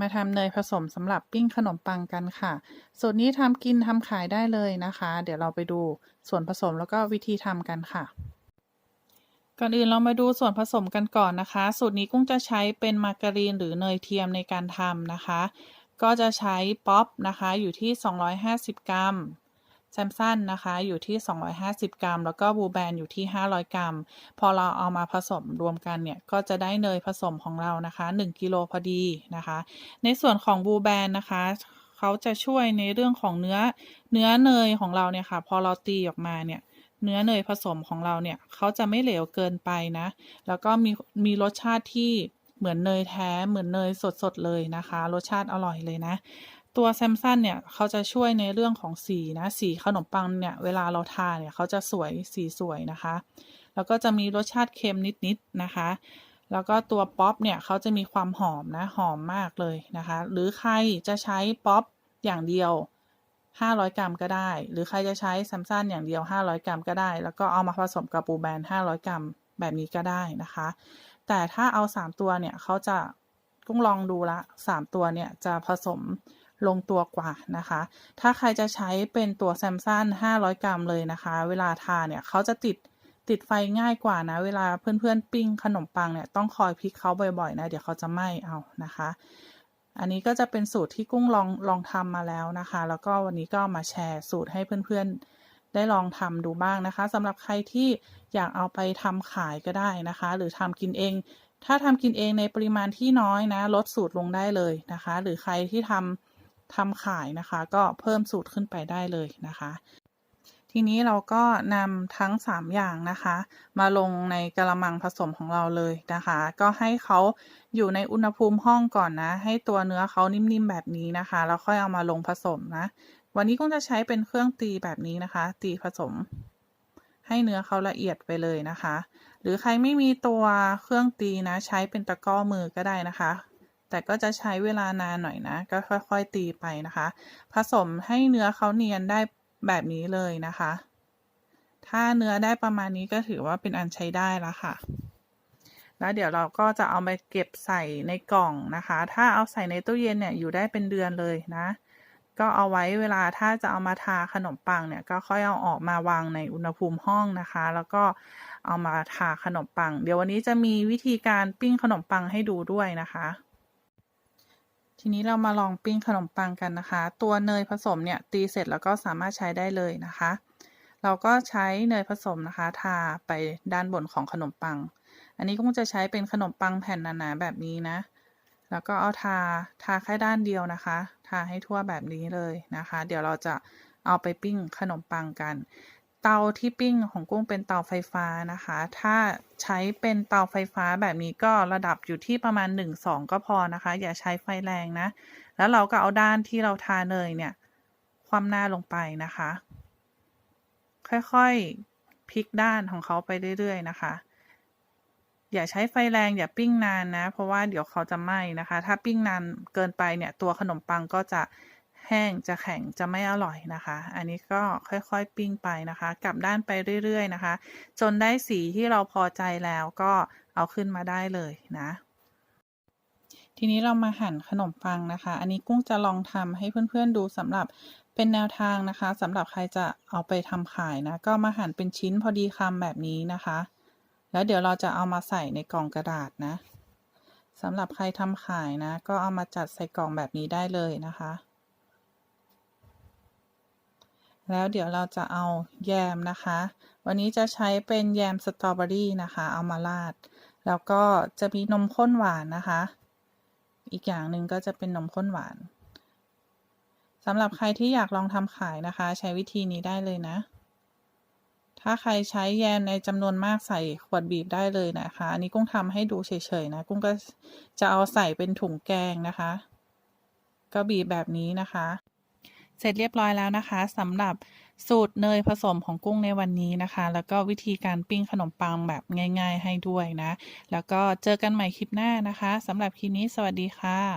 มาทำเนยผสมสำหรับปิ้งขนมปังกันค่ะ สูตรนี้ทำกินทำขายได้เลยนะคะ เดี๋ยวเราไปดูส่วนผสมแล้วก็วิธีทำกันค่ะ ก่อนอื่นเรามาดูส่วนผสมกันก่อนนะคะ สูตรนี้กุ้งจะใช้เป็นมาการีนหรือเนยเทียมในการทำนะคะ ก็จะใช้ป๊อปนะคะอยู่ที่ 250 กรัม แซมสันนะคะอยู่ที่ 250 กรัม แล้วก็บูแบนอยู่ที่ 500 กรัม พอเราเอามาผสมรวมกันเนี่ย ก็จะได้เนยผสมของเรานะคะ 1 กิโลพอดีนะคะ ในส่วนของบูแบนนะคะเขาจะช่วยในเรื่องของเนื้อเนื้อเนยของเราเนี่ยค่ะ พอเราตีออกมาเนี่ยเนื้อเนยผสมของเราเนี่ยเขาจะไม่เหลวเกินไปนะ แล้วก็มีมีรสชาติที่เหมือนเนยแท้เหมือนเนยสดๆเลยนะคะ รสชาติอร่อยเลยนะ ตัวแซมสันเนี่ยเขาจะช่วยในเรื่องของสีนะสีขนมปังเนี่ยเวลาเราทานเนี่ยเขาจะสวยสีสวยนะคะ แล้วก็จะมีรสชาติเค็มนิดๆนะคะ แล้วก็ตัวป๊อปเนี่ยเขาจะมีความหอมนะหอมมากเลยนะคะ หรือใครจะใช้ป๊อปอย่างเดียว 500 กรัมก็ได้ หรือใครจะใช้แซมสันอย่างเดียว 500 กรัมก็ได้ แล้วก็เอามาผสมกับปูแบน 500 กรัมแบบนี้ก็ได้นะคะ แต่ถ้าเอา 3 ตัวเนี่ยเขาจะกุ้งลองดูละ 3 ตัวเนี่ยจะผสม ลงตัวกว่านะคะ ถ้าใครจะใช้เป็นตัวแซมสัน500 กรัมเลยนะคะ เวลาทาเนี่ยเขาจะติดติดไฟง่ายกว่านะ เวลาเพื่อนๆ ปิ้งขนมปังเนี่ยต้องคอยพลิกเขาบ่อยๆนะ เดี๋ยวเขาจะไหม้เอานะคะ อันนี้ก็จะเป็นสูตรที่กุ้งลองลองทำมาแล้วนะคะ แล้วก็วันนี้ก็มาแชร์สูตรให้เพื่อนๆได้ลองทำดูบ้างนะคะสำหรับใครที่อยากเอาไปทำขายก็ได้นะคะ หรือทำกินเอง ถ้าทำกินเองในปริมาณที่น้อยนะ ลดสูตรลงได้เลยนะคะ หรือใครที่ทำ ทำขายนะคะ ก็เพิ่มสูตรขึ้นไปได้เลยนะคะ ทีนี้เราก็นำทั้ง 3 อย่างนะคะ มาลงในกระมังผสมของเราเลยนะคะ ก็ให้เขาอยู่ในอุณหภูมิห้องก่อนนะ ให้ตัวเนื้อเขานิ่มๆแบบนี้นะคะ แล้วค่อยเอามาลงผสมนะ วันนี้กุ้งจะใช้เป็นเครื่องตีแบบนี้นะคะ ตีผสม ให้เนื้อเขาละเอียดไปเลยนะคะ หรือใครไม่มีตัวเครื่องตีนะ ใช้เป็นตะกร้อมือก็ได้นะคะ แต่ก็จะใช้เวลานานหน่อยนะ ก็ค่อยๆตีไปนะคะ ผสมให้เนื้อเขาเนียนได้แบบนี้เลยนะคะ ถ้าเนื้อได้ประมาณนี้ก็ถือว่าเป็นอันใช้ได้แล้วค่ะ แล้วเดี๋ยวเราก็จะเอาไปเก็บใส่ในกล่องนะคะ ถ้าเอาใส่ในตู้เย็นเนี่ยอยู่ได้เป็นเดือนเลยนะ ก็เอาไว้เวลาถ้าจะเอามาทาขนมปังเนี่ยก็ค่อยเอาออกมาวางในอุณหภูมิห้องนะคะ แล้วก็เอามาทาขนมปัง เดี๋ยววันนี้จะมีวิธีการปิ้งขนมปังให้ดูด้วยนะคะ ทีนี้เรามาลองปิ้งขนมปังกันนะคะ ตัวเนยผสมเนี่ยตีเสร็จแล้วก็สามารถใช้ได้เลยนะคะ เราก็ใช้เนยผสมนะคะ ทาไปด้านบนของขนมปัง อันนี้กุ้งจะใช้เป็นขนมปังแผ่นหนาๆแบบนี้นะ แล้วก็เอาทาทาแค่ด้านเดียวนะคะ ทาให้ทั่วแบบนี้เลยนะคะ เดี๋ยวเราจะเอาไปปิ้งขนมปังกัน เตาที่ปิ้งของกุ้งเป็นเตาไฟฟ้านะคะ ถ้าใช้เป็นเตาไฟฟ้าแบบนี้ก็ระดับอยู่ที่ประมาณ 1-2 ก็พอนะคะ อย่าใช้ไฟแรงนะ แล้วเราก็เอาด้านที่เราทาเนยเนี่ย คว่ำหน้าลงไปนะคะ ค่อยๆพลิกด้านของเขาไปเรื่อยๆนะคะ อย่าใช้ไฟแรงอย่าปิ้งนานนะ เพราะว่าเดี๋ยวเขาจะไหม้นะคะ ถ้าปิ้งนานเกินไปเนี่ยตัวขนมปังก็จะ แห้งจะแข็งจะไม่อร่อยนะคะ อันนี้ก็ค่อยๆปิ้งไปนะคะ กลับด้านไปเรื่อยๆนะคะ จนได้สีที่เราพอใจแล้วก็เอาขึ้นมาได้เลยนะ ทีนี้เรามาหั่นขนมปังนะคะ อันนี้กุ้งจะลองทำให้เพื่อนๆดูสำหรับเป็นแนวทางนะคะสำหรับใครจะเอาไปทำขายนะ ก็มาหั่นเป็นชิ้นพอดีคำแบบนี้นะคะ แล้วเดี๋ยวเราจะเอามาใส่ในกล่องกระดาษนะสำหรับใครทำขายนะ ก็เอามาจัดใส่กล่องแบบนี้ได้เลยนะคะ แล้วเดี๋ยวเราจะเอาแยมนะคะ วันนี้จะใช้เป็นแยมสตรอเบอรี่นะคะ เอามาราด แล้วก็จะมีนมข้นหวานนะคะ อีกอย่างหนึ่งก็จะเป็นนมข้นหวานสำหรับใครที่อยากลองทำขายนะคะ ใช้วิธีนี้ได้เลยนะ ถ้าใครใช้แยมในจำนวนมากใส่ขวดบีบได้เลยนะคะ อันนี้กุ้งทำให้ดูเฉยๆนะ กุ้งก็จะเอาใส่เป็นถุงแกงนะคะ ก็บีบแบบนี้นะคะ เสร็จเรียบร้อยแล้วนะคะสำหรับสูตรเนยผสมของกุ้งในวันนี้นะคะ แล้วก็วิธีการปิ้งขนมปังแบบง่าย ๆ ให้ด้วยนะ แล้วก็เจอกันใหม่คลิปหน้านะคะสำหรับคลิปนี้สวัสดีค่ะ